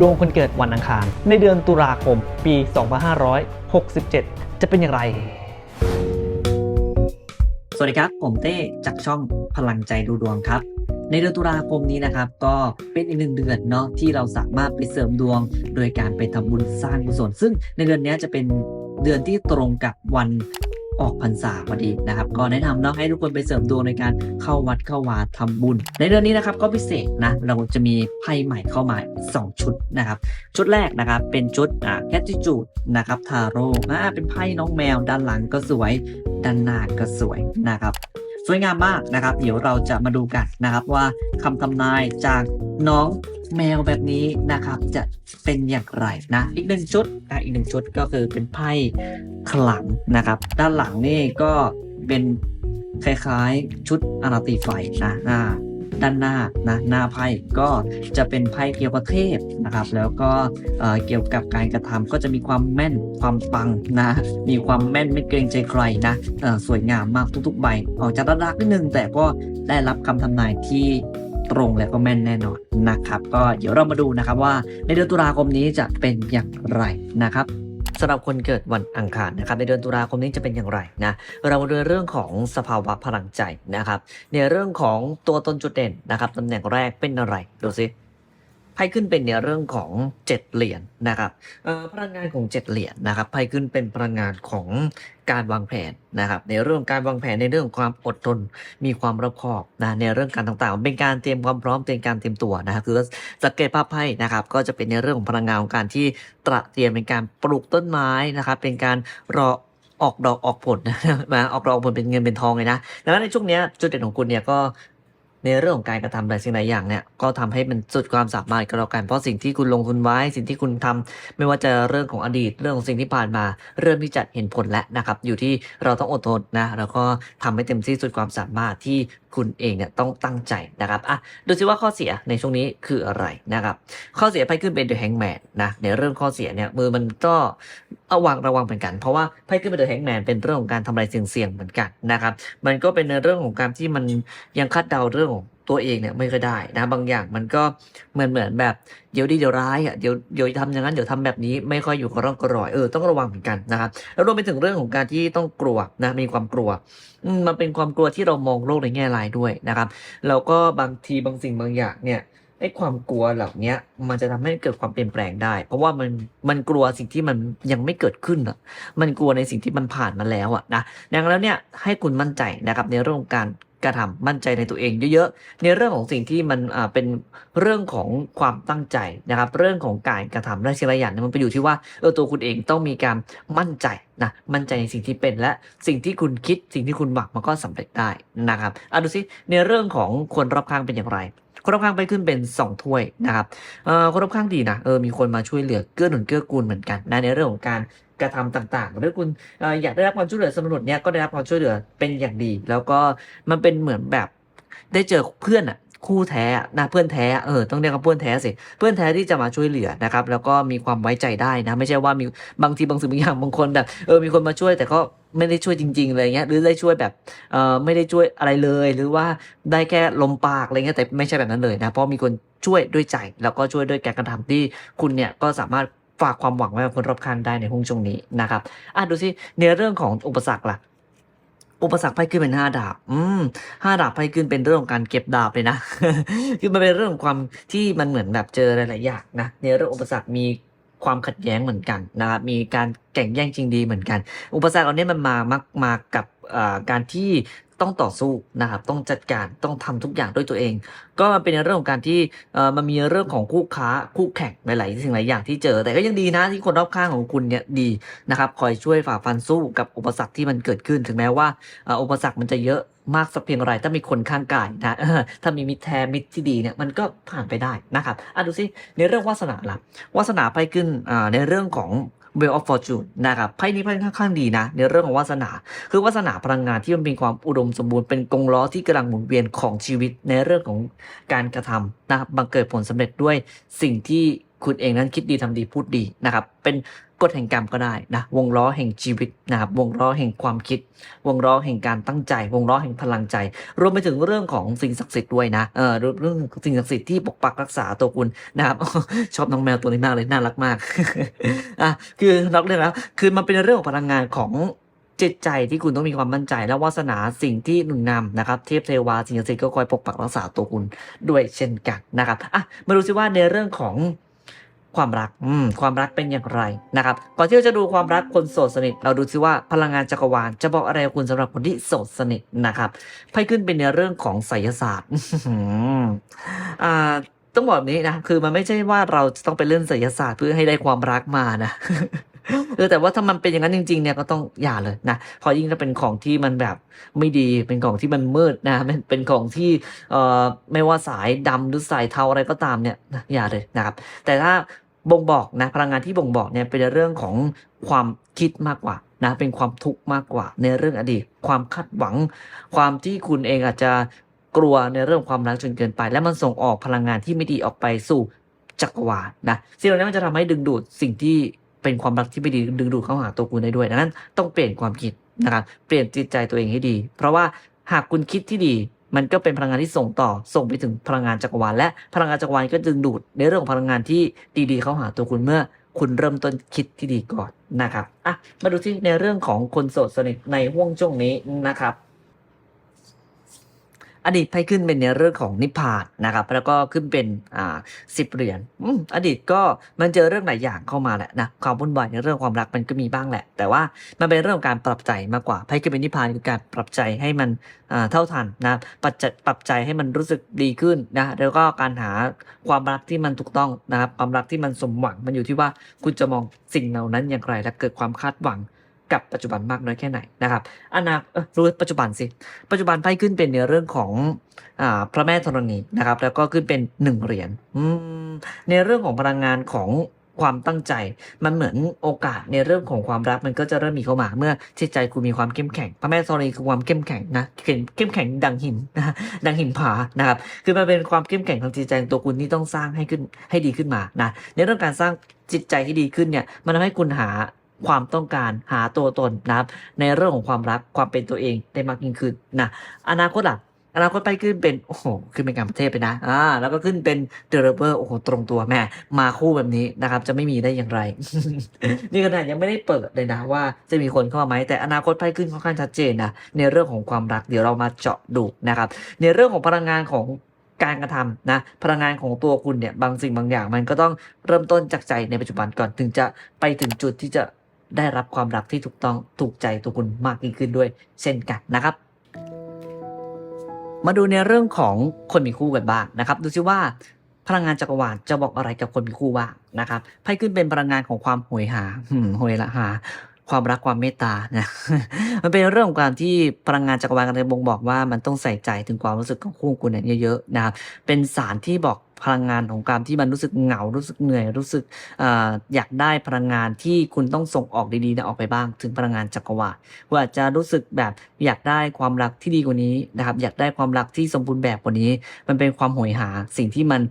ดวงคนเกิดวันอังคาร ในเดือนตุลาคมปี 2567 จะเป็นอย่างไร สวัสดีครับ ผมเต้จากช่องพลังใจดูดวงครับ ในเดือนตุลาคมนี้นะครับ ก็เป็นอีกหนึ่งเดือนเนาะที่เราสามารถไปเสริมดวง โดยการไปทำบุญสร้างกุศลซึ่งในเดือนนี้จะเป็นเดือนที่ตรงกับวัน ออกพรรษาพอดีนะครับ ก็แนะนำเนาะให้ทุกคนไปเสริมดวงในการเข้าวัดเข้าวาทำบุญ ในเดือนนี้นะครับก็พิเศษนะเราจะมีไพ่ใหม่เข้ามา 2 ชุดนะครับ ชุดแรกนะครับเป็นชุดอ่าแคทติจูดนะครับทาโร่อ่าเป็นไพ่น้องแมวด้านหลังก็สวย ด้านหน้าก็สวยนะครับ สวยงามมากนะครับ เดี๋ยวเราจะมาดูกันนะครับว่าคำทำนายจากน้องแมวแบบนี้นะครับจะเป็นอย่างไรนะอีกหนึ่งชุดนะอีกหนึ่งชุดก็คือเป็นไพ่ขลังนะครับ ด้านหลังนี่ก็เป็นคล้ายๆชุดอาราตีไฟนะอ่า ด้านหน้านะหน้าไพ่ก็จะเป็นไพ่เกี่ยวกับเทพนะครับ แล้วก็เเกี่ยวกับการกระทำก็จะมีความแม่นความปังนะมีความแม่นไม่เกรงใจใครนะสวยงามมากทุกๆใบออกจากรักนิดนึงแต่ก็ได้รับคำทำนายที่ตรงและก็แม่นแน่นอนนะครับ ก็เดี๋ยวเรามาดูนะครับว่าในเดือนตุลาคมนี้จะเป็นอย่างไรนะครับ สำหรับคนเกิดวันอังคารนะครับในเดือนตุลาคมนี้จะเป็นอย่างไรนะเรามาดูเรื่องของสภาวะพลังใจนะครับในเรื่องของตัวตนจุดเด่นนะครับตำแหน่งแรกเป็นอะไรดูสิ ไพ่ขึ้นเป็นในเรื่องของเจ็ดเหรียญนะครับพลังงานของเจ็ดเหรียญนะครับไพ่ขึ้นเป็นพลังงานของการวางแผนนะครับ ในเรื่องการวางแผนในเรื่องความอดทน มีความรอบคอบนะในเรื่องการต่างๆ เป็นการเตรียมความพร้อมเตรียมการเตรียมตัวนะครับคือสังเกตภาพไพ่นะครับ ก็จะเป็นในเรื่องของพลังงานของการที่ตระเตรียมเป็นการปลูกต้นไม้นะครับ เป็นการรอออกดอกออกผลนะมาออกดอกออกผลเป็นเงินเป็นทองเลยนะดังนั้นในช่วงเนี้ยจุดเด่นของคุณเนี่ยก็ ในเรื่องของการกระทำหลายสิ่งหลายอย่างเนี่ยก็ทำให้มันสุดความสามารถก็แล้วกันเพราะสิ่งที่คุณลงทุนไว้ สิ่งที่คุณทำไม่ว่าจะเรื่องของอดีตเรื่องของสิ่งที่ผ่านมา เริ่มที่จะเห็นผลแล้วนะครับอยู่ที่เราต้องอดทนนะแล้วก็ทำให้เต็มที่สุดความสามารถที่ คุณเองเนี่ยต้องตั้งใจนะครับอะดูซิว่าข้อเสียในช่วงนี้คืออะไรนะครับข้อเสียไพ่ขึ้นเป็นเดอะแฮงแมนนะในเรื่องข้อเสียเนี่ยมือมันก็ระวังระวังเหมือนกัน เพราะว่าไพ่ขึ้นเป็นเดอะแฮงแมนเป็นเรื่องของการทำอะไรเสี่ยงๆเหมือนกันนะครับมันก็เป็นในเรื่องของการที่มันยังคาดเดาเรื่องของ ตัวเองเนี่ยไม่ค่อยได้นะบางอย่างมันก็เหมือนเหมือนแบบเดี๋ยวดีเดี๋ยวร้ายอะเดี๋ยวเดี๋ยวทำอย่างนั้นเดี๋ยวทำแบบนี้ไม่ค่อยอยู่กับร่องกระรอยเออต้องระวังเหมือนกันนะครับแล้วรวมไปถึงเรื่องของการที่ต้องกลัวนะมีความกลัวมันเป็นความกลัวที่เรามองโลกในแง่ร้ายด้วยนะครับแล้วก็บางทีบางสิ่งบางอย่างเนี่ยไอ้ความกลัวเหล่านี้มันจะทำให้เกิดความเปลี่ยนแปลงได้ เพราะว่ามันมันกลัวสิ่งที่มันยังไม่เกิดขึ้นอะมันกลัวในสิ่งที่มันผ่านมาแล้วอะนะดังนั้นแล้วเนี่ยให้คุณมั่นใจนะครับในเรื่องการ กระทำมั่นใจในตัวเองเยอะๆ ในเรื่องของสิ่งที่มันเป็นเรื่องของความตั้งใจนะครับ เรื่องของการกระทำและสิ่งหลายอย่างเนี่ยมันไปอยู่ที่ว่าเออตัวคุณเองต้องมีการมั่นใจนะมั่นใจในสิ่งที่เป็นและสิ่งที่คุณคิดสิ่งที่คุณหวังมันก็สำเร็จได้นะครับอะดูสิในเรื่องของคนรอบข้างเป็นอย่างไรคนรอบข้างไปขึ้นเป็น 2 ถ้วยนะครับเอ่อคนรอบข้างดีนะ เออ มีคนมาช่วยเหลือเกื้อหนุนเกื้อกูลเหมือนกันนะในเรื่องของการ กระทำต่างๆหรือคุณอยากได้รับความช่วยเหลือสนับสนุนเนี่ยก็ได้รับความช่วยเหลือเป็นอย่างดี แล้วก็มันเป็นเหมือนแบบได้เจอเพื่อนอะคู่แท้นะเพื่อนแท้เออต้องเรียกว่าเพื่อนแท้สิเพื่อนแท้ที่จะมาช่วยเหลือนะครับแล้วก็มีความไว้ใจได้นะไม่ใช่ว่ามีบางทีบางสิ่งบางอย่างบางคนแบบเออมีคนมาช่วยแต่ก็ไม่ได้ช่วยจริงๆอะไรเงี้ยหรือได้ช่วยแบบเออไม่ได้ช่วยอะไรเลย หรือว่าได้แค่ลมปากอะไรเงี้ยแต่ไม่ใช่แบบนั้นเลยนะเพราะมีคนช่วยด้วยใจ แล้วก็ช่วยด้วยการกระทำที่คุณเนี่ยก็สามารถ ฝากความหวังไว้กับคนรอบข้างได้ในห้องช่วงนี้นะครับอะดูสิในเรื่องของอุปสรรคล่ะอุปสรรคไพ่ขึ้นเป็นห้าดาบ อืมห้าดาบไพ่ขึ้นเป็นเรื่องของการเก็บดาบเลยนะ คือมันเป็นเรื่องของความที่มันเหมือนแบบเจอหลายๆอย่างนะ ในเรื่องอุปสรรคมีความขัดแย้งเหมือนกันนะครับ มีการแข่งแย่งชิงดีเหมือนกัน อุปสรรคเหล่านี้มันมามักมากับการที่ ต้องต่อสู้นะครับต้องจัดการต้องทำทุกอย่างด้วยตัวเอง ก็มันเป็นในเรื่องของการที่มันมีเรื่องของคู่ค้าคู่แข่งหลายๆสิ่งหลายอย่างที่เจอ แต่ก็ยังดีนะที่คนรอบข้างของคุณเนี่ยดีนะครับคอยช่วยฝ่าฟันสู้กับอุปสรรคที่มันเกิดขึ้น ถึงแม้ว่าอุปสรรคมันจะเยอะมากสักเพียงไรถ้ามีคนข้างกายนะถ้ามีมิตรแท้มิตรที่ดีเนี่ยมันก็ผ่านไปได้นะครับอะดูสิในเรื่องวาสนาล่ะวาสนาไปขึ้นในเรื่องของ Wheel of Fortune นะครับไพ่นี้ไพ่ค่อนข้างดีนะ ในเรื่องของวาสนา คือวาสนาพลังงานที่มันเป็นความอุดมสมบูรณ์เป็นกงล้อที่กำลังหมุนเวียนของชีวิตในเรื่องของการกระทำนะครับบังเกิดผลสำเร็จด้วยสิ่งที่ คุณเองนั้นคิดดีทำดีพูดดีนะครับ เป็นกฎแห่งกรรมก็ได้นะ วงล้อแห่งชีวิตนะครับ วงล้อแห่งความคิด วงล้อแห่งการตั้งใจ วงล้อแห่งพลังใจ รวมไปถึงเรื่องของสิ่งศักดิ์สิทธิ์ด้วยนะ เออเรื่องสิ่งศักดิ์สิทธิ์ที่ปกปักรักษาตัวคุณนะครับ ชอบน้องแมวตัวนี้มากเลยน่ารักมาก อะ คือรักเลยแล้ว คือมันเป็นเรื่องของพลังงานของจิตใจที่คุณต้องมีความมั่นใจ และวาสนาสิ่งที่หนุนนำนะครับ เทพเทวาสิ่งศักดิ์สิทธิ์ก็คอยปกปักรักษาตัวคุณด้วยเช่นกันนะครับ อะ มาดูซิว่าในเรื่องของ ความรักอืมความรักเป็นอย่างไรนะครับก่อนที่เราจะดูความรักคนโสดสนิท เราดูซิว่าพลังงานจักรวาลจะบอกอะไรกับคุณสำหรับคนที่โสดสนิทนะครับไพ่ขึ้นเป็นในเรื่องของไสยศาสตร์อ่าต้องบอกแบบนี้นะคือมันไม่ใช่ว่าเราจะต้องไปเล่นไสยศาสตร์เพื่อให้ได้ความรักมานะเออแต่ว่าถ้ามันเป็นอย่างนั้นจริงๆเนี่ยก็ต้องอย่าเลยนะพอยิ่งถ้าเป็นของที่มันแบบไม่ดีเป็นของที่มันมืดนะเป็นของที่เอ่อไม่ว่าสายดำหรือสายเทาอะไรก็ตามเนี่ยอย่าเลยนะครับ แต่ถ้า บ่งบอกนะพลังงานที่บ่งบอกเนี่ยเป็นเรื่องของความคิดมากกว่านะเป็นความทุกข์มากกว่า ในเรื่องอดีต ความคาดหวัง ความที่คุณเองอาจจะกลัวในเรื่องความรักจนเกินไป และมันส่งออกพลังงานที่ไม่ดีออกไปสู่จักรวาลนะสิ่งเหล่านี้มันจะทำให้ดึงดูดสิ่งที่เป็นความรักที่ไม่ดีดึงดูดเข้าหาตัวคุณได้ด้วยดังนั้นต้องเปลี่ยนความคิดนะครับเปลี่ยนจิตใจตัวเองให้ดี เพราะว่าหากคุณคิดที่ดี มันก็เป็นพลังงานที่ส่งต่อส่งไปถึงพลังงานจักรวาลและพลังงานจักรวาลก็ดึงดูดในเรื่องของพลังงานที่ดีๆ เข้าหาตัวคุณเมื่อคุณเริ่มต้นคิดที่ดีก่อนนะครับอะมาดูที่ในเรื่องของคนโสดสนิทในห่วงช่วงนี้นะครับ อดีตไพ่ขึ้นเป็นในเรื่องของนิพพานนะครับแล้วก็ขึ้นเป็นอ่าสิบเหรียญอดีตก็มันเจอเรื่องหลายอย่างเข้ามาแหละนะความวุ่นวายในเรื่องความรักมันก็มีบ้างแหละ แต่ว่ามันเป็นเรื่องของการปรับใจมากกว่าไพ่ขึ้นเป็นนิพพานคือการปรับใจให้มันอ่าเท่าทันนะปรับใจปรับใจให้มันรู้สึกดีขึ้นนะแล้วก็การหาความรักที่มันถูกต้องนะครับความรักที่มันสมหวังมันอยู่ที่ว่าคุณจะมองสิ่งเหล่านั้นอย่างไรและเกิดความคาดหวัง กับปัจจุบันมากน้อยแค่ไหนนะครับอนาเออรู้ปัจจุบันสิ ปัจจุบันไพ่ขึ้นเป็นในเรื่องของอพระแม่ธรณีนะครับ แล้วก็ขึ้นเป็นหนึ่งเหรียญในเรื่องของพลังงานของความตั้งใจมันเหมือนโอกาสในเรื่องของความรักมันก็จะเริ่มมีเข้ามาเมื่อจิตใจคุณมีความเข้มแข็งพระแม่ธรณีคือความเข้มแข็งนะเข้มเข้มแข็งดังหินนะดังหินผานะครับคือมันเป็นความเข้มแข็งทางจิตใจตัวคุณที่ต้องสร้างให้ขึ้นให้ดีขึ้นมานะในเรื่องการสร้างจิตใจที่ดีขึ้นเนี่ยมันทำให้คุณหา ความต้องการหาตัวตนนะครับ ในเรื่องของความรักความเป็นตัวเองได้มากยิ่งขึ้นนะอนาคตล่ะอนาคตไปขึ้นเป็น โอ้โห ขึ้นเป็นการประเทศไปนะ อ่า แล้วก็ขึ้นเป็นเดเวลเปอร์โอ้โห ตรงตัวแม่ มาคู่แบบนี้นะครับ จะไม่มีได้อย่างไร นี่ขนาดยังไม่ได้เปิดเลยนะว่าจะมีคนเข้ามาไหม แต่อนาคตไปขึ้นค่อนข้างชัดเจนนะ ในเรื่องของความรัก เดี๋ยวเรามาเจาะดูนะครับ ในเรื่องของพลังงานของการกระทำนะพลังงานของตัวคุณเนี่ยบางสิ่งบางอย่าง มันก็ต้องเริ่มต้นจากใจในปัจจุบันก่อนถึงจะไปถึงจุดที่จะ ได้รับความรักที่ถูกต้องถูกใจตัวคุณมากยิ่งขึ้นด้วย เช่นกันนะครับ มาดูในเรื่องของคนมีคู่กันบ้างนะครับ ดูซิว่าพลังงานจักรวาลจะบอกอะไรกับคนมีคู่บ้างนะครับไพ่ขึ้นเป็นพลังงานของความโหยหาหืมโหยละหา ความรักความเมตตานะมันเป็นเรื่องของการที่พลังงานจักรวาลกำลังบ่งบอกว่ามันต้องใส่ใจถึงความรู้สึกของคู่คุณเนี่ยเยอะๆนะครับเป็นสารที่บอก พลังงานของการที่มันรู้สึกเหงา รู้สึกเหนื่อย รู้สึกออยากได้พลังงานที่คุณต้องส่งออกดีๆนี่ยออกไปบ้าง ถึงพลังงานจักรวาลว่าอาจจะรู้สึกแบบอยากได้ความรักที่ดีกว่านี้นะครับ อยากได้ความรักที่สมบูรณ์แบบกว่านี้ มันเป็นความโหยหาสิ่งที่มัน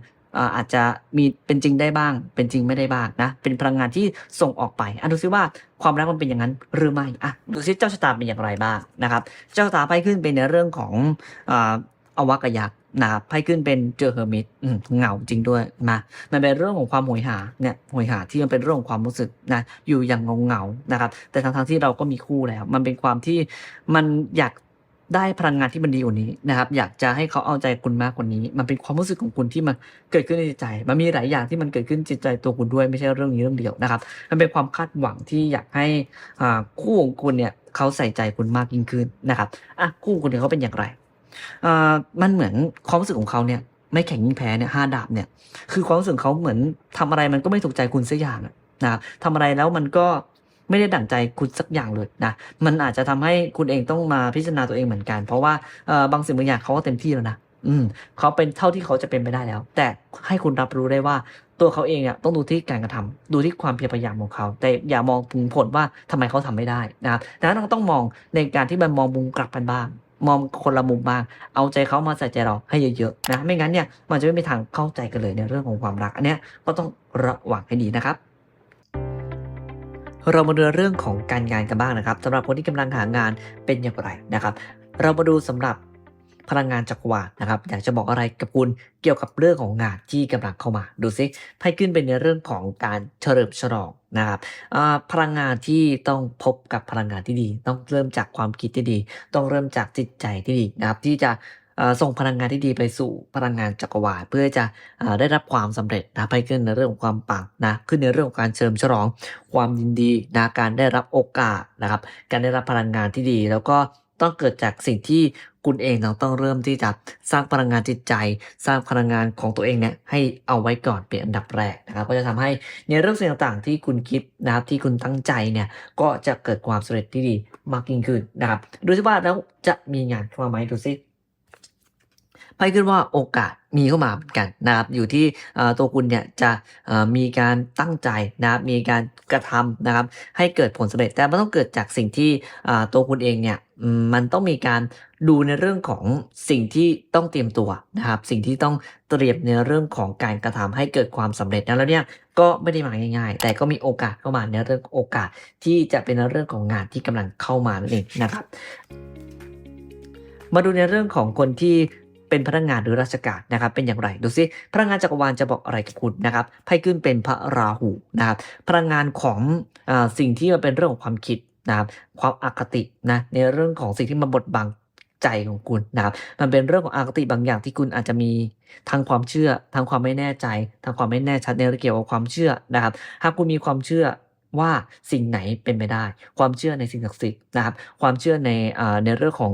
อาจจะมีเป็นจริงได้บ้าง เป็นจริงไม่ได้บ้างนะ เป็นพลังงานที่ส่งออกไปอะดูซิว่าความรักมันเป็นอย่างนั้นหรือไม่อะดูซิเจ้าชะตาเป็นอย่างไรบ้างนะครับ เจ้าชะตาไพ่ขึ้นเป็นในเรื่องของ อ่าวักยักษ์นะครับไพ่ขึ้นเป็นเจอเฮอร์มิตเหงาจริงด้วยนะมันเป็นเรื่องของความโหยหาเนี่ยโหยหาที่มันเป็นเรื่องของความรู้สึกนะอยู่อย่างเงาเงานะครับ แต่ทั้งที่เราก็มีคู่แล้ว มันเป็นความที่มันอยากได้พลังงานที่มันดีกว่านี้นะครับ อยากจะให้เขาเอาใจคุณมากกว่านี้ มันเป็นความรู้สึกของคุณที่มันเกิดขึ้นในจิตใจ มันมีหลายอย่างที่มันเกิดขึ้นจิตใจตัวคุณด้วยไม่ใช่เรื่องนี้เรื่องเดียวนะครับ มันเป็นความคาดหวังที่อยากให้คู่ของคุณเนี่ยเขาใส่ใจคุณมากยิ่งขึ้นนะครับอะคู่ของคุณเนี่ยเขาเป็นอย่างไร มันเหมือนความรู้สึกของเขาเนี่ยไม่แข่งยิ่งแพ้เนี่ยห้าดาบเนี่ยคือความรู้สึกเขาเหมือนทำอะไรมันก็ไม่ถูกใจคุณสักอย่างนะครับทำอะไรแล้วมันก็ไม่ได้ดั่งใจคุณสักอย่างเลยนะ มันอาจจะทำให้คุณเองต้องมาพิจารณาตัวเองเหมือนกัน เพราะว่าบางสิ่งบางอย่างเขาก็เต็มที่แล้วนะ อืมเขาเป็นเท่าที่เขาจะเป็นไปได้แล้ว แต่ให้คุณรับรู้ได้ว่าตัวเขาเองอะต้องดูที่การกระทำดูที่ความเพียรพยายามของเขา แต่อย่ามองถึงผลว่าทำไมเขาทำไม่ได้นะครับดังนั้นเราต้องมองในการที่มันมองมุมกลับกันบ้าง มองคนละมุมบ้าง เอาใจเขามาใส่ใจเราให้เยอะๆนะ ไม่งั้นเนี่ยมันจะไม่มีทางเข้าใจกันเลยในเรื่องของความรักอันเนี้ยก็ต้องระวังให้ดีนะครับเรามาดูเรื่องของการงานกันบ้างนะครับสำหรับคนที่กำลังหางานเป็นอย่างไรนะครับ เรามาดูสำหรับ พลังงานจักรวาลนะครับ อยากจะบอกอะไรกับคุณเกี่ยวกับเรื่องของงานที่กำลังเข้ามา ดูซิไพ่ขึ้นเป็นในเรื่องของการเฉลิมฉลองนะครับพลังงานที่ต้องพบกับพลังงานที่ดี ต้องเริ่มจากความคิดที่ดี ต้องเริ่มจากจิตใจที่ดีนะครับที่จะส่งพลังงานที่ดีไปสู่พลังงานจักรวาลเพื่อจะอได้รับความสำเร็จนะไปขึ้นในเรื่องของความปังนะขึ้นในเรื่องของการเฉลิมฉลอง ความยินดีนะการได้รับโอกาสนะครับ การได้รับพลังงานที่ดี แล้วก็ต้องเกิดจากสิ่งที่ คุณเองต้องต้องเริ่มที่จะสร้างพลังงานจิตใจ สร้างพลังงานของตัวเองเนี่ยให้เอาไว้ก่อนเป็นอันดับแรกนะครับก็จะทำให้ในเรื่องสิ่งต่างๆ ที่คุณคิดนะครับที่คุณตั้งใจเนี่ยก็จะเกิดความสำเร็จที่ดีมากยิ่งขึ้นนะครับดูสิว่าแล้วจะมีงานเข้ามาไหมดูสิ ไพ่ขึ้นว่าโอกาสมีเข้ามาเหมือนกันนะครับอยู่ที่เอ่อตัวคุณเนี่ยจะเอ่อมีการตั้งใจนะครับมีการกระทำนะครับ ให้เกิดผลสำเร็จแต่มันต้องเกิดจากสิ่งที่อ่าตัวคุณเองเนี่ยอืมมันต้องมีการดูในเรื่องของสิ่งที่ต้องเตรียมตัวนะครับ สิ่งที่ต้องเตรียมในเรื่องของการกระทำให้เกิดความสำเร็จนะแล้วเนี่ยก็ไม่ได้มาง่าย ๆ แต่ก็มีโอกาสเข้ามาในเรื่องโอกาสที่จะเป็นเรื่องของงานที่กำลังเข้ามานั่นเองนะครับ มาดูในเรื่องของคนที่ เป็นพนักงานหรือราชการนะครับ เป็นอย่างไร ดูซิพลังงานจักรวาลจะบอกอะไรกับคุณนะครับไพ่ขึ้นเป็นพระราหูนะครับพลังงานของอสิ่งที่มันเป็นเรื่องของความคิดนะครับความอคตินะในเรื่องของสิ่งที่มาบดบังใจของคุณนะครับมันเป็นเรื่องของอคติบางอย่างที่คุณอาจจะมีทางความเชื่อทางความไม่แน่ใจทางความไม่แน่ชัดในเรื่องเกี่ยวกับความเชื่อนะครับ หากคุณมีความเชื่อว่าสิ่งไหนเป็นไปได้ ความเชื่อในสิ่งศักดิ์สิทธิ์นะครับ ความเชื่อในในเรื่องของ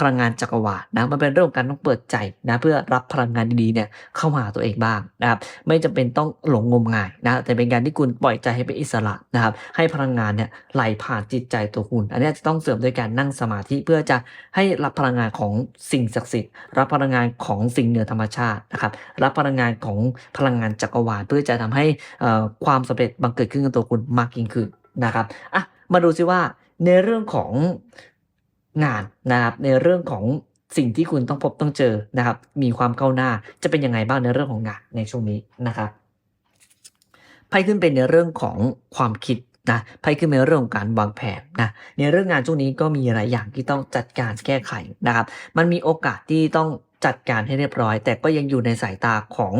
พลังงานจักรวาลนะมันเป็นเรื่องของการต้องเปิดใจนะเพื่อรับพลังงานดีๆเนี่ยเข้ามาตัวเองบ้างนะครับไม่จำเป็นต้องหลงงมงายนะแต่เป็นการที่คุณปล่อยใจให้เป็นอิสระนะครับให้พลังงานเนี่ยไหลผ่านจิตใจตัวคุณ อันนี้จะต้องเสริมด้วยการนั่งสมาธิเพื่อจะให้รับพลังงานของสิ่งศักดิ์สิทธิ์ รับพลังงานของสิ่งเหนือธรรมชาตินะครับรับพลังงานของพลังงานจักรวาลเพื่อจะทำให้อ่อความสำเร็จบังเกิดขึ้นกับตัวคุณมากยิ่งขึ้นนะครับอะมาดูซิว่าในเรื่องของ งานนะครับในเรื่องของสิ่งที่คุณต้องพบต้องเจอนะครับ มีความก้าวหน้าจะเป็นยังไงบ้างในเรื่องของงานในช่วงนี้นะครับไพ่ขึ้นเป็นในเรื่องของความคิดนะไพ่ขึ้นเป็นเรื่องของการวางแผนนะในเรื่องงานช่วงนี้ก็มีหลายอย่างที่ต้องจัดการแก้ไขนะครับ มันมีโอกาสที่ต้องจัดการให้เรียบร้อย แต่ก็ยังอยู่ในสายตาของ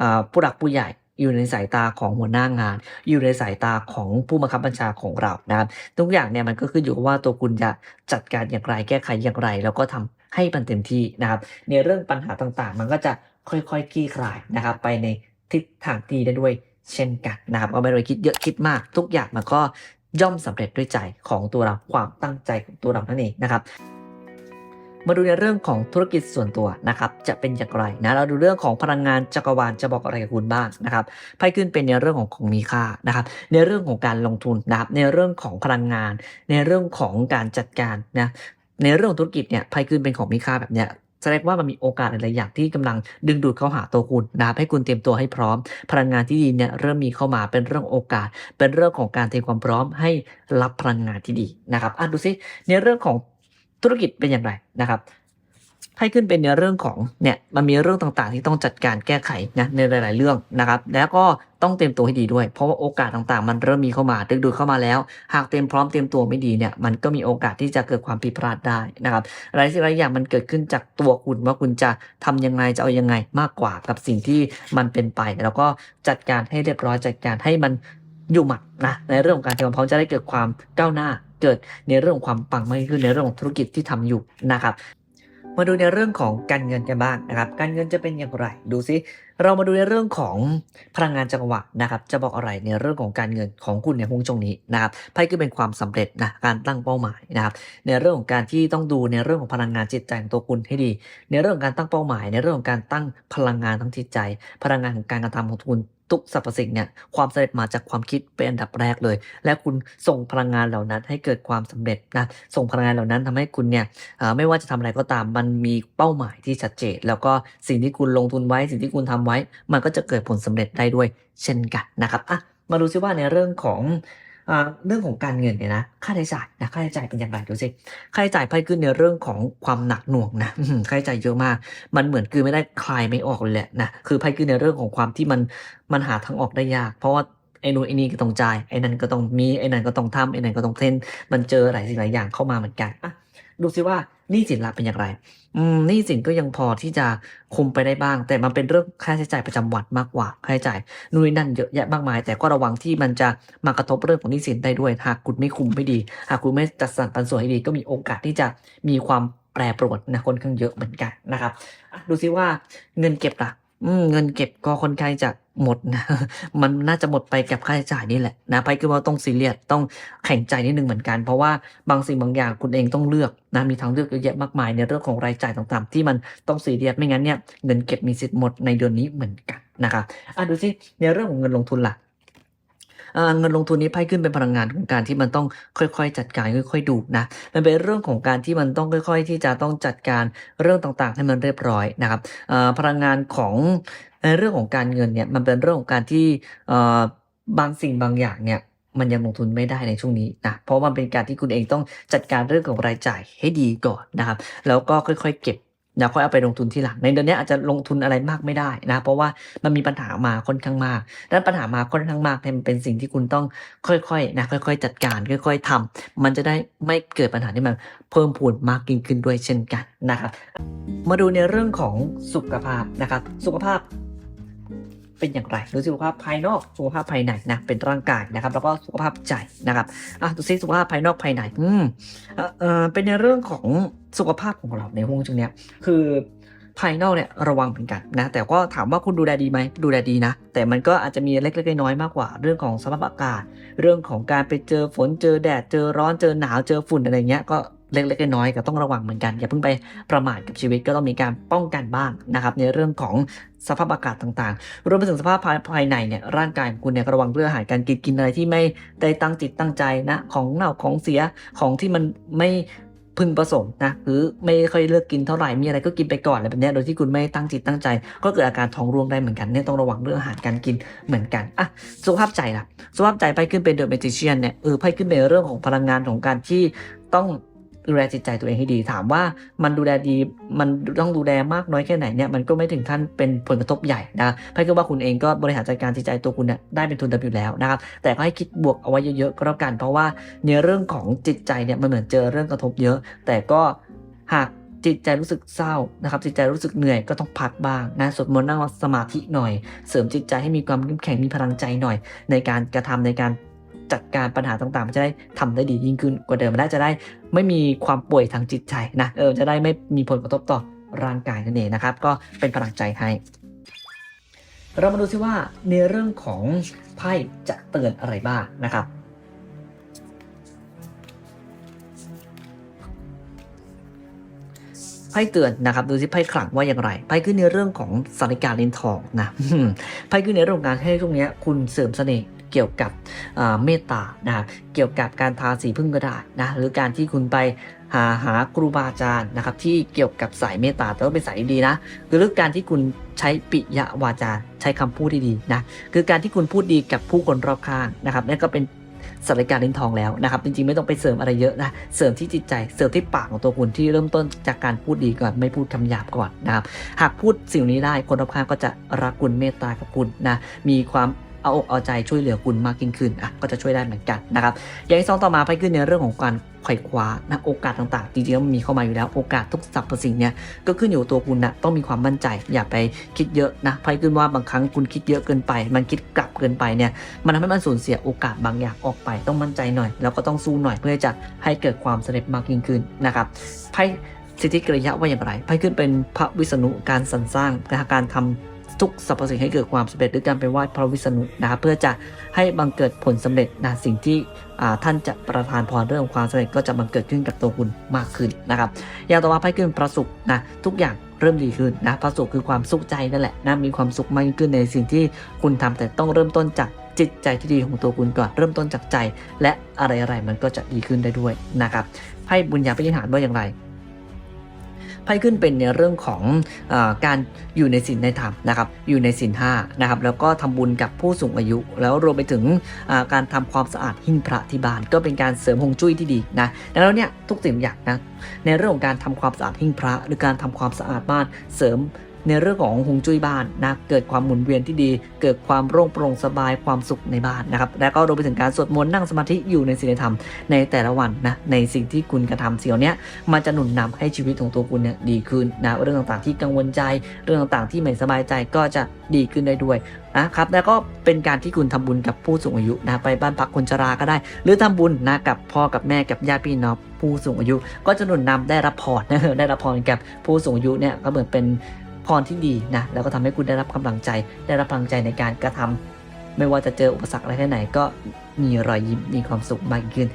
อผู้หลักผู้ใหญ่ อยู่ในสายตาของหัวหน้างาน อยู่ในสายตาของผู้บังคับบัญชาของเรานะครับทุกอย่างเนี่ยมันก็ขึ้นอยู่กับว่าตัวคุณจะจัดการอย่างไรแก้ไขอย่างไร แล้วก็ทำให้มันเต็มที่นะครับ ในเรื่องปัญหาต่างๆ มันก็จะค่อยๆคลี่คลายนะครับ ไปในทิศทางที่ได้ด้วยเช่นกันนะครับก็ไม่ต้องคิดเยอะคิดมาก ทุกอย่างมันก็ย่อมสำเร็จด้วยใจของตัวเราความตั้งใจของตัวเรานั่นเองนะครับ มาดูในเรื่องของธุรกิจส่วนตัวนะครับจะเป็นอย่างไรนะเราดูเรื่องของพลังงานจักรวาลจะบอกอะไรกับคุณบ้างนะครับไพ่ขึ้นเป็นในเรื่องของของมีค่านะครับในเรื่องของการลงทุนนะครับในเรื่องของพลังงาน ในเรื่องของการจัดการนะในเรื่องธุรกิจเนี่ยไพ่ขึ้นเป็นของมีค่าแบบเนี้ยแสดงว่ามันมีโอกาสหลายๆอย่างที่กำลังดึงดูดเข้าหาตัวคุณนะครับให้คุณเตรียมตัวให้พร้อม พลังงานที่ดีเนี่ยเริ่มมีเข้ามาเป็นเรื่องโอกาส เป็นเรื่องของการเตรียมความพร้อมให้รับพลังงานที่ดีนะครับอะดูซิในเรื่องของ ธุรกิจเป็นอย่างไรนะครับให้ขึ้นเป็นในเรื่องของเนี่ยมันมีเรื่องต่างๆ ที่ต้องจัดการแก้ไขนะในหลาย ๆ เรื่องนะครับ แล้วก็ต้องเตรียมตัวให้ดีด้วย เพราะว่าโอกาสต่างๆ มันเริ่มมีเข้ามาดึงดูดเข้ามาแล้ว หากเตรียมพร้อมเตรียมตัวไม่ดีเนี่ยมันก็มีโอกาสที่จะเกิดความผิดพลาดได้นะครับหลายสิ่งหลายอย่างมันเกิดขึ้นจากตัวคุณว่าคุณจะทำยังไงจะเอายังไงมากกว่ากับสิ่งที่มันเป็นไป แล้วก็จัดการให้เรียบร้อยจัดการให้มัน อยู่หมัดนะในเรื่องของการเตรียมพร้อมจะได้เกิดความก้าวหน้า เกิดในเรื่องของความปังมากขึ้นในเรื่องของธุรกิจที่ทำอยู่นะครับ มาดูในเรื่องของการเงินกันบ้างนะครับ การเงินจะเป็นอย่างไร ดูซิเรามาดูในเรื่องของพลังงานจังหวะนะครับ จะบอกอะไรในเรื่องของการเงินของคุณในฮวงจงนี้นะครับไพ่ก็เป็นความสำเร็จนะการตั้งเป้าหมายนะครับ ในเรื่องของการที่ต้องดูในเรื่องของพลังงานจิตใจของตัวคุณให้ดี ในเรื่องของการตั้งเป้าหมาย ในเรื่องของการตั้งพลังงานทั้งจิตใจ พลังงานของการกระทำของคุณ ทุกสรรพสิ่งเนี่ยความสำเร็จมาจากความคิดเป็นอันดับแรกเลย และคุณส่งพลังงานเหล่านั้นให้เกิดความสำเร็จนะส่งพลังงานเหล่านั้นทำให้คุณเนี่ยไม่ว่าจะทำอะไรก็ตามมันมีเป้าหมายที่ชัดเจน แล้วก็สิ่งที่คุณลงทุนไว้ สิ่งที่คุณทำไว้ มันก็จะเกิดผลสำเร็จได้ด้วยเช่นกันนะครับอะมาดูซิว่าในเรื่องของ เรื่องของการเงินเนี่ยนะค่าใช้จ่ายนะค่าใช้จ่ายเป็นอย่างไรดูสิค่าใช้จ่ายเพ่ขึ้นในเรื่องของความหนักหน่วงนะค่าใช้จ่ายเยอะมาก มันเหมือนคือไม่ได้คลายไม่ออกเลยแหละนะคือเพ่ขึ้นในเรื่องของความที่มันมันหาทางออกได้ยาก เพราะว่าไอ้นู่นไอ้นี่ก็ต้องจ่ายไอ้นั่นก็ต้องมีไอ้นั่นก็ต้องทำไอ้นั่นก็ต้องเส้นมันเจอหลายสิ่งหลายอย่างเข้ามาเหมือนกันอะ ดูสิว่านี้สินละเป็นอย่างไรอืมนี้สินก็ยังพอที่จะคุมไปได้บ้าง แต่มันเป็นเรื่องค่าใช้จ่ายประจำวันมากกว่าค่าใช้จ่ายนู่นนั่นเยอะแยะมากมาย แต่ก็ระวังที่มันจะมากระทบเรื่องของนี้สินได้ด้วย หากคุณไม่คุมไม่ดี หากคุณไม่จัดสรรปันส่วนให้ดีก็มีโอกาสที่จะมีความแปรปรวนนะคนข้างเยอะเหมือนกันนะครับดูซิว่าเงินเก็บล่ะ เงินเก็บก็ค่อนข้างจะหมดนะ มันน่าจะหมดไปกับค่าใช้จ่ายนี่แหละนะไปคือว่าต้องซีเรียสต้องแข่งใจนิดนึงเหมือนกัน เพราะว่าบางสิ่งบางอย่างคุณเองต้องเลือกนะมีทางเลือกเยอะแยะมากมายในเรื่องของรายจ่ายต่างๆ ที่มันต้องซีเรียสไม่งั้นเนี่ยเงินเก็บมีสิทธิ์หมดในเดือนนี้เหมือนกันนะครับอะดูสิในเรื่องของเงินลงทุนล่ะอ่า เงินลงทุนนี้ไพ่ขึ้นเป็นพลังงานของการที่มันต้องค่อยๆ จัดการค่อย ๆ ดูนะมันเป็นเรื่องของการที่มันต้องค่อย ๆ ที่จะต้องจัดการเรื่องต่างๆ ให้มันเรียบร้อยนะครับพลังงานของในเรื่องของการเงินเนี่ยมันเป็นเรื่องของการที่บางสิ่งบางอย่างเนี่ยมันยังลงทุนไม่ได้ในช่วงนี้นะ เพราะมันเป็นการที่คุณเองต้องจัดการเรื่องของรายจ่ายให้ดีก่อนนะครับ แล้วก็ค่อยๆ เก็บ แล้วค่อยเอาไปลงทุนที่หลังในเดือนนี้อาจจะลงทุนอะไรมากไม่ได้นะเพราะว่ามันมีปัญหามาค่อนข้างมากด้านปัญหามาค่อนข้างมากเนี่ยมันเป็นสิ่งที่คุณต้องค่อยๆนะค่อยๆ จัดการ ค่อยๆทำมันจะได้ไม่เกิดปัญหาที่มันเพิ่มพูนมากยิ่งขึ้นด้วยเช่นกันนะครับมาดูในเรื่องของสุขภาพนะครับสุขภาพ เป็นอย่างไรดูสุขภาพภายนอกสุขภาพภายในนะเป็นร่างกายนะครับ แล้วก็สุขภาพใจนะครับอะดูซิสุขภาพภายนอกภายในอืมเอ่อเป็นในเรื่องของสุขภาพของเราในห่วงช่วงเนี้ยคือภายนอกเนี่ยระวังเหมือนกันนะแต่ก็ถามว่าคุณดูแลดีไหมดูแลดีนะ แต่มันก็อาจจะมีเล็กๆน้อยๆมากกว่า เรื่องของสภาพอากาศ เรื่องของการไปเจอฝนเจอแดดเจอร้อนเจอหนาวเจอฝุ่นอะไรเงี้ยก็ เล็กๆน้อยๆก็ต้องระวังเหมือนกัน อย่าเพิ่งไปประมาทกับชีวิตก็ต้องมีการป้องกันบ้างนะครับ ในเรื่องของสภาพอากาศต่างๆ รวมไปถึงสภาพภายภายในเนี่ยร่างกายของคุณเนี่ยระวังเรื่องอาหารการกินกินอะไรที่ไม่ได้ตั้งจิตตั้งใจนะของเน่าของเสียของที่มันไม่พึงประสงค์นะหรือไม่ค่อยเลือกกินเท่าไหร่มีอะไรก็กินไปก่อนอะไรแบบนี้โดยที่คุณไม่ตั้งจิตตั้งใจ ก็เกิดอาการท้องร่วงได้เหมือนกันเนี่ยต้องระวังเรื่องอาหารการกินเหมือนกันอะสุขภาพใจล่ะสุขภาพใจไพ่ขึ้นเป็นเดอะเมจิเชียนเนี่ยเออไพ่ขึ้นเป็นเรื่องของพลังงานของการที่ต้อง ดูแลจิตใจตัวเองให้ดี ถามว่ามันดูแลดี มันต้องดูแลมากน้อยแค่ไหนเนี่ยมันก็ไม่ถึงขั้นเป็นผลกระทบใหญ่นะไพ่ก็ว่าคุณเองก็บริหารจัดการจิตใจตัวคุณเนี่ยได้เป็นทุนเดิมอยู่แล้วนะครับ แต่ก็ให้คิดบวกเอาไว้เยอะๆก็แล้วกัน เพราะว่าในเรื่องของจิตใจเนี่ยมันเหมือนเจอเรื่องกระทบเยอะ แต่ก็หากจิตใจรู้สึกเศร้านะครับจิตใจรู้สึกเหนื่อยก็ต้องพักบ้างนะสวดมนต์นั่งสมาธิหน่อย เสริมจิตใจให้มีความเข้มแข็งมีพลังใจหน่อย ในการกระทำในการ จัดการปัญหาต่างๆ มันจะได้ทำได้ดียิ่งขึ้นกว่าเดิมและจะได้ไม่มีความป่วยทางจิตใจนะเออจะได้ไม่มีผลกระทบต่อร่างกายนั่นเองนะครับ ก็เป็นพลังใจให้ เรามาดูซิว่าในเรื่องของไพ่จะเตือนอะไรบ้างนะครับไพ่เตือนนะครับดูสิไพ่ขลังว่าอย่างไรไพ่ขึ้นในเรื่องของสาริกาเลนทองนะไพ่ขึ้นในเรื่องของการให้ช่วงนี้คุณเสริมเสน่ห์ กี่ยวกับเมตตานะครับเกี่ยวกับการทาสีพึ่งก็ได้นะหรือการที่คุณไปหาหาครูบาอาจารย์นะครับที่เกี่ยวกับสายเมตตาแต่ว่าเป็นสายดีนะหรือการที่คุณใช้ปิยวาจาใช้คำพูดที่ดีนะคือการที่คุณพูดดีกับผู้คนรอบข้างนะครับนั่นก็เป็นสารการลิ้นทองแล้วนะครับ จริงๆ ไม่ต้องไปเสริมอะไรเยอะนะเสริมที่จิตใจเสริมที่ปากของตัวคุณที่เริ่มต้นจากการพูดดีก่อนไม่พูดคำหยาบก่อนนะครับหากพูดสิ่งนี้ได้คนรอบข้างก็จะรักคุณเมตตากับคุณนะมีความ เอาอกเอาใจช่วยเหลือคุณมากยิ่งขึ้นอะก็จะช่วยได้เหมือนกันนะครับอย่างที่สองต่อมาไปขึ้นในเรื่องของการไขว่คว้านะโอกาสต่างๆจริงๆแล้วมันมีเข้ามาอยู่แล้วโอกาสทุกสรรพสิ่งเนี่ยก็ขึ้นอยู่กับตัวคุณนะต้องมีความมั่นใจ อย่าไปคิดเยอะนะไพ่ขึ้นว่าบางครั้งคุณคิดเยอะเกินไป มันคิดกลับเกินไปเนี่ยมันทำให้มันสูญเสียโอกาสบางอย่างออกไป ต้องมั่นใจหน่อย แล้วก็ต้องสู้หน่อยเพื่อจะให้เกิดความสำเร็จมากยิ่งขึ้นนะครับไพ่สิทธิกริยะว่าอย่างไรไพ่ขึ้นเป็นพระวิษณุการสรรสร้างการทำ ทุกสรรพสิ่งให้เกิดความสำเร็จด้วยการไปไหว้พระวิษณุนะครับเพื่อจะให้บังเกิดผลสำเร็จนะสิ่งที่ท่านจะประทานพรเรื่องความสำเร็จก็จะบังเกิดขึ้นกับตัวคุณมากขึ้นนะครับอย่างต่อมาไพ่ขึ้นพระศุกนะทุกอย่างเริ่มดีขึ้นนะพระศุกคือความสุขใจนั่นแหละนะมีความสุขมากขึ้นในสิ่งที่คุณทำแต่ต้องเริ่มต้นจากจิตใจที่ดีของตัวคุณก่อนเริ่มต้นจากใจ และอะไรๆมันก็จะดีขึ้นได้ด้วยนะครับไพ่บุญญาปฏิหารว่าอย่างไร ไพ่ขึ้นเป็นในเรื่องของอการอยู่ในศีลในธรรมนะครับอยู่ในศีลห้านะครับแล้วก็ทำบุญกับผู้สูงอายุ แล้วรวมไปถึงการทำความสะอาดหิ้งพระที่บ้านก็เป็นการเสริมฮวงจุ้ยที่ดีนะแล้วเนี่ยทุกสิ่งอย่างนะในเรื่องของการทำความสะอาดหิ้งพระ หรือการทำความสะอาดบ้านเสริม ในเรื่องของฮวงจุ้ยบ้านนะเกิดความหมุนเวียนที่ดี เกิดความโร่งโปร่งสบายความสุขในบ้านนะครับแล้วก็รวมไปถึงการสวดมนต์นั่งสมาธิอยู่ในศีลธรรมในแต่ละวันนะในสิ่งที่คุณกระทำสิ่งเหล่านี้มันจะหนุนนำให้ชีวิตของตัวคุณเนี่ยดีขึ้นนะเรื่องต่างๆที่กังวลใจ เรื่องต่างๆที่ไม่สบายใจก็จะดีขึ้นได้ด้วยนะครับแล้วก็เป็นการที่คุณทำบุญกับผู้สูงอายุนะไปบ้านพักคนชราก็ได้ หรือทำบุญนะกับพ่อกับแม่กับญาติพี่น้องผู้สูงอายุ ก็จะหนุนนำได้รับพรนะได้รับพรกับผู้สูงอายุเนี่ยก็เหมือนเป็น พรที่ดีนะแล้วก็ทำให้คุณได้รับกำลังใจ ได้รับพลังใจในการกระทำไม่ว่าจะเจออุปสรรคอะไรแค่ไหนก็มีรอยยิ้มมีความสุขมากยิ่งขึ้น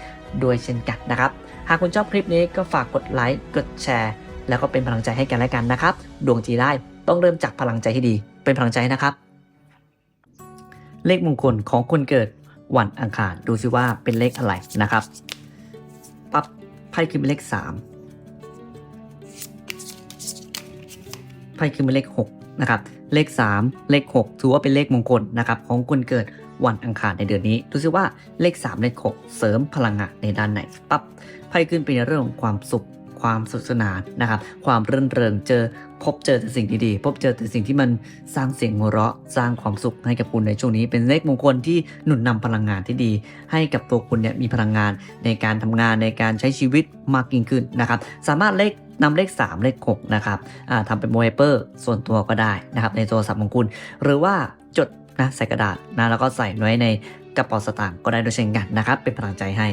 ด้วยเช่นกันนะครับ หากคุณชอบคลิปนี้ก็ฝากกดไลค์กดแชร์ แล้วก็เป็นพลังใจให้กันและกันนะครับ ดวงจีได้ต้องเริ่มจากพลังใจที่ดี เป็นพลังใจนะครับ เลขมงคลของคนเกิดวันอังคารดูซิว่าเป็นเลขอะไรนะครับปั๊บไพ่ขึ้นเป็นเลข 3 พ่ขึ้นเป็นเลข6นะครับเลข 3 เลข 6 ถือว่าเป็นเลขมงคลนะครับของคนเกิดวันอังคารในเดือนนี้ดูซิว่าเลข 3 เลข 6 เสริมพลังงานในด้านไหนปั๊บไพ่ขึ้นเป็นเรื่องของความสุขความสนุกสนานนะครับ ความรื่นเริงเจอพบเจอแต่สิ่งดีๆ พบเจอแต่สิ่งที่มันสร้างเสียงหัวเราะ สร้างความสุขให้กับคุณในช่วงนี้ เป็นเลขมงคลที่หนุนนำพลังงานที่ดี ให้กับตัวคุณเนี่ยมีพลังงานในการทำงานในการใช้ชีวิตมากยิ่งขึ้นนะครับ สามารถเลขนำเลข 3 เลข6นะครับทำเป็นโมเดลเปอร์ส่วนตัวก็ได้นะครับในโทรศัพท์ของคุณ หรือว่าจดนะใส่กระดาษนะแล้วก็ใส่ไว้ในกระเป๋าสตางค์ก็ได้ด้วยเช่นกันนะครับ เป็นพลังใจให้